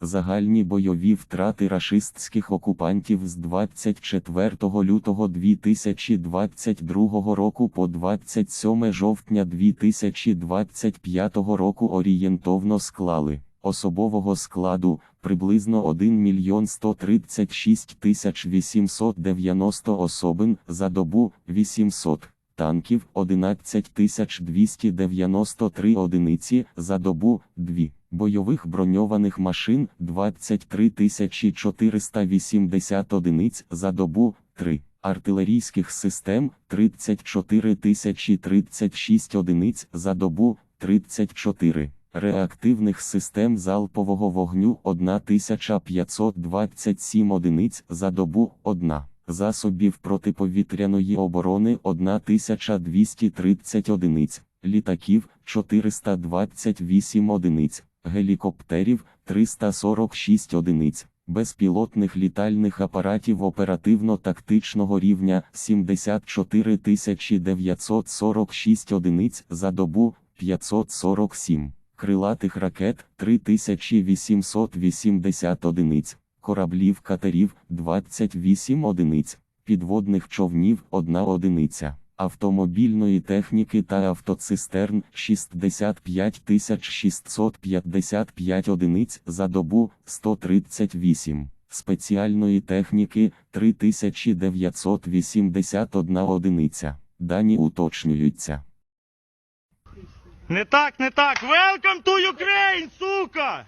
Загальні бойові втрати рашистських окупантів з 24 лютого 2022 року по 27 жовтня 2025 року орієнтовно склали особового складу приблизно 1 мільйон 136 тисяч 890 особин за добу 800 танків 11 293 одиниці за добу 2, бойових броньованих машин 23 480 одиниць за добу 3, артилерійських систем 34 036 одиниць за добу 34. Реактивних систем залпового вогню 1527 одиниць за добу 1 засобів протиповітряної оборони 1230 одиниць, літаків 428 одиниць, гелікоптерів 346 одиниць, безпілотних літальних апаратів оперативно-тактичного рівня 74 946 одиниць за добу 547, крилатих ракет 3880 одиниць кораблів катерів 28 одиниць, підводних човнів 1 одиниця, автомобільної техніки та автоцистерн 65 655 одиниць за добу 138, спеціальної техніки 3981 одиниця. Дані уточнюються. Не так, не так. Welcome to Ukraine, сука!